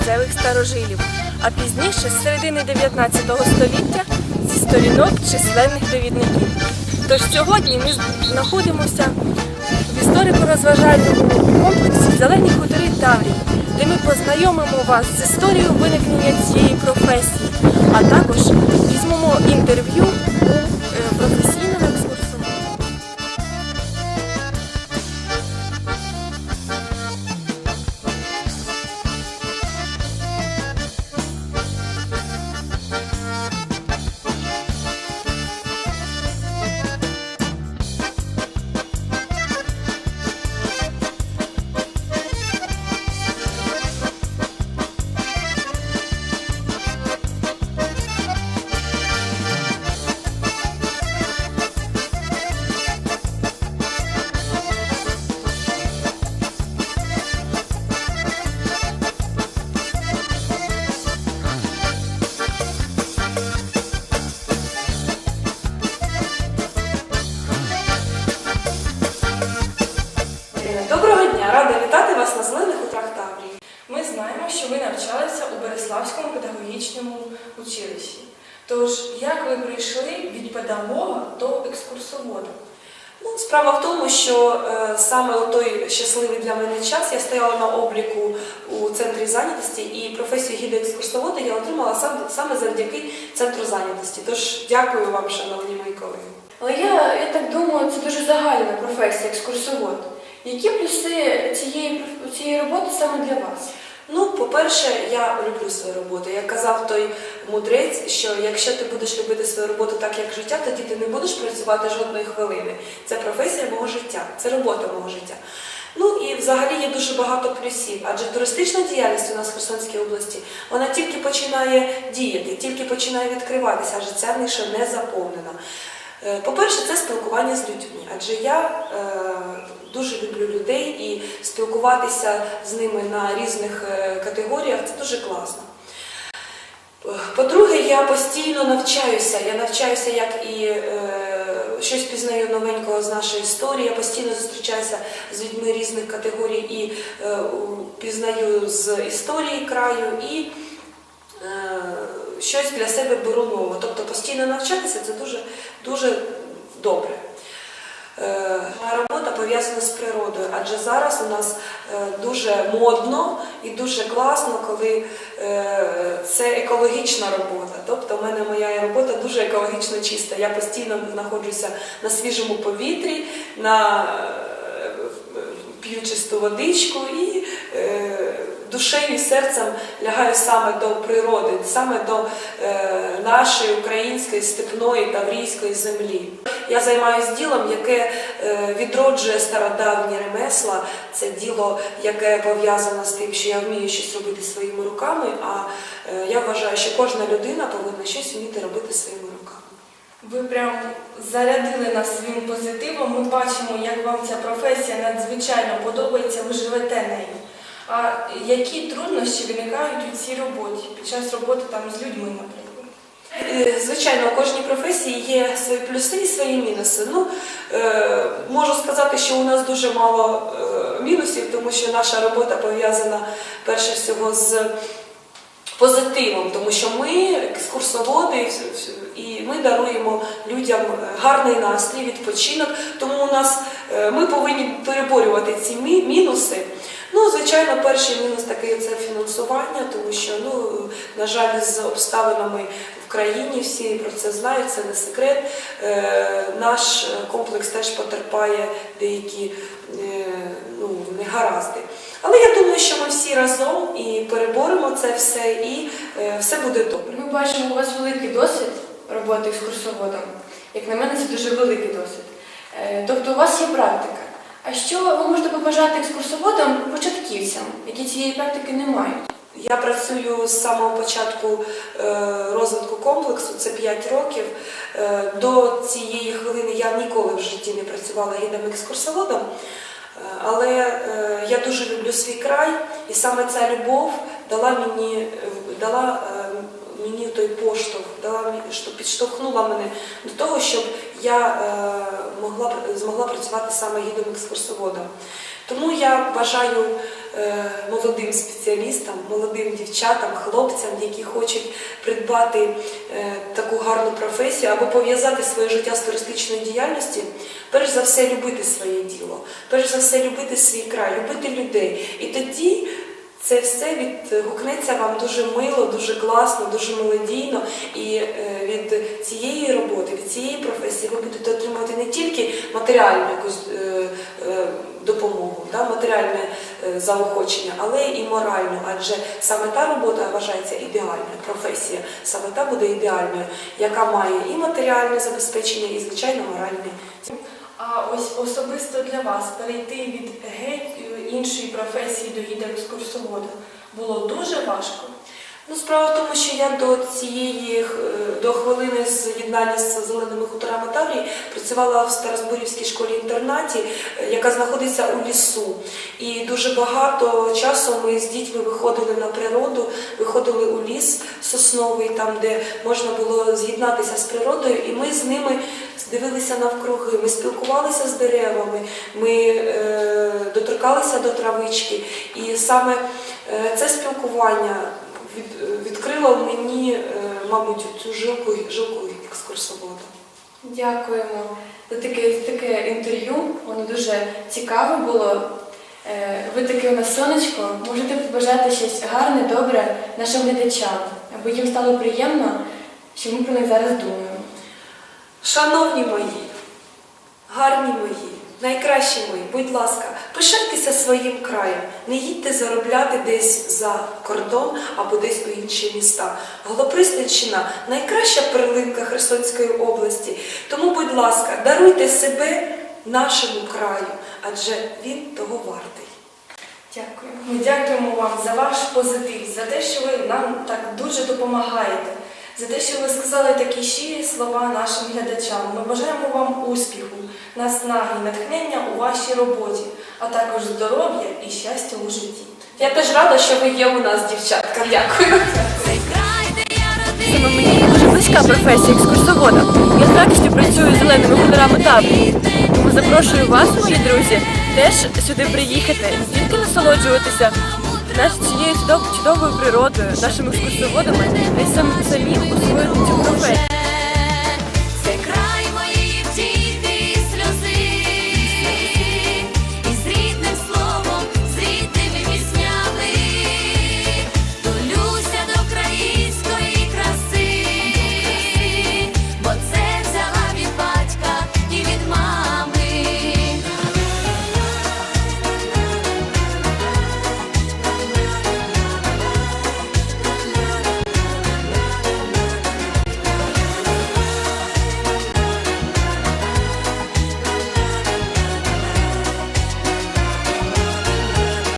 місцевих старожилів, а пізніше, з середини 19 століття, зі сторінок численних довідників. Тож сьогодні ми знаходимося в історико-розважальному комплексі Зелені хутори Таврії, де ми познайомимо вас з історією виникнення цієї професії, а також Береславському педагогічному училищі. Тож, як ви прийшли від педагога до екскурсовода? Ну, справа в тому, що е, саме у той щасливий для мене час я стояла на обліку у центрі зайнятості і професію гіда-екскурсовода я отримала сам, саме завдяки центру зайнятості. Тож дякую вам, шановні мої колеги. Але я, я так думаю, це дуже загальна професія екскурсовод. Які плюси цієї, цієї роботи саме для вас? По-перше, я люблю свою роботу. Як казав той мудрець, що якщо ти будеш любити свою роботу так, як життя, тоді ти не будеш працювати жодної хвилини. Це професія мого життя, це робота мого життя. Ну і взагалі є дуже багато плюсів, адже туристична діяльність у нас в Херсонській області вона тільки починає діяти, тільки починає відкриватися, адже ця ниша не заповнена. Е, По-перше, це спілкування з людьми, адже я е, дуже люблю людей і спілкуватися з ними на різних е, категоріях це дуже класно. По-друге, я постійно навчаюся. Я навчаюся, як і е, щось пізнаю новенького з нашої історії. Я постійно зустрічаюся з людьми різних категорій і е, пізнаю з історії краю і е, щось для себе беру нове. Тобто постійно навчатися це дуже, дуже добре. Е, робота пов'язана з природою, адже зараз у нас е, дуже модно і дуже класно, коли е, це екологічна робота. Тобто в мене моя робота дуже екологічно чиста. Я постійно знаходжуся на свіжому повітрі, на п'ю чисту водичку і душею і серцем лягаю саме до природи, саме до е, нашої української степної таврійської землі. Я займаюся ділом, яке е, відроджує стародавні ремесла. Це діло, яке пов'язане з тим, що я вмію щось робити своїми руками. А е, я вважаю, що кожна людина повинна щось вміти робити своїми руками. Ви прям зарядили нас своїм позитивом. Ми бачимо, як вам ця професія надзвичайно подобається, ви живете нею. А які труднощі виникають у цій роботі під час роботи там з людьми, наприклад? Е, Звичайно, у кожній професії є свої плюси і свої мінуси. Ну, е, можу сказати, що у нас дуже мало е, мінусів, тому що наша робота пов'язана перше всього з позитивом, тому що ми екскурсоводи і ми даруємо людям гарний настрій, відпочинок. Тому у нас е, ми повинні переборювати ці мі- мінуси. Ну, звичайно, перший мінус такий це фінансування, тому що, ну, на жаль, з обставинами в країні всі про це знають, це не секрет. Е, наш комплекс теж потерпає деякі е, ну, негаразди. Але я думаю, що ми всі разом і переборемо це все, і е, все буде добре. Ми бачимо у вас великий досвід роботи екскурсоводом. Як на мене, це дуже великий досвід. Тобто у вас є практика. А що ви можете побажати екскурсоводам початківцям, які цієї практики не мають? Я працюю з самого початку е, розвитку комплексу, це 5 років. Е, До цієї хвилини я ніколи в житті не працювала гідом-екскурсоводом, Е, але я дуже люблю свій край, і саме ця любов дала мені дала мені той поштовх, підштовхнула мене до того, щоб я е, могла змогла працювати саме гідом екскурсоводом. Тому я бажаю е, молодим спеціалістам, молодим дівчатам, хлопцям, які хочуть придбати е, таку гарну професію або пов'язати своє життя з туристичною діяльністю, перш за все любити своє діло, перш за все любити свій край, любити людей. І тоді це все відгукнеться вам дуже мило, дуже класно, дуже мелодійно. І від цієї роботи, від цієї професії ви будете отримувати не тільки матеріальну якусь е, е, допомогу, матеріальне е, заохочення, але і моральну. Адже саме та робота вважається ідеальною, професія саме та буде ідеальною, яка має і матеріальне забезпечення, і звичайно моральне. А ось особисто для вас перейти від геть іншої професії до гіда екскурсовода було дуже важко. Ну, справа в тому, що я до цієї е, до хвилини з'єднання з зеленими хуторами Таврії працювала в Старозбурівській школі-інтернаті, е, яка знаходиться у лісу. І дуже багато часу ми з дітьми виходили на природу, виходили у ліс сосновий, там де можна було з'єднатися з природою, і ми з ними дивилися навкруги, ми спілкувалися з деревами, ми е, доторкалися до травички. І саме е, це спілкування від, відкрило в мені, е, мабуть, цю жилку, жилку екскурсовода. Дякуємо за таке, таке інтерв'ю. Воно дуже цікаве було. Е, Ви таке у нас сонечко. Можете побажати щось гарне, добре нашим глядачам, аби їм стало приємно, що ми про них зараз думаємо. Шановні мої, гарні мої, найкращі мої, будь ласка, пишайтеся своїм краєм, не їдьте заробляти десь за кордон або десь у інші міста. Голопристанщина найкраща перлинка Херсонської області. Тому, будь ласка, даруйте себе нашому краю, адже він того вартий. Дякую. Ми дякуємо вам за ваш позитив, за те, що ви нам так дуже допомагаєте, за те, що ви сказали такі щирі слова нашим глядачам. Ми бажаємо вам успіху, наснаги, натхнення у вашій роботі, а також здоров'я і щастя у житті. Я теж рада, що ви є у нас, дівчатка. Дякую. Саме мені дуже близька професія екскурсовода. Я з радістю працюю з зеленими хуторами Таврії. Тому запрошую вас, мої друзі, теж сюди приїхати, не тільки насолоджуватися нашою цією чудов- чудовою природою, нашими екскурсоводами, і й сам- самі освоїти цю професію.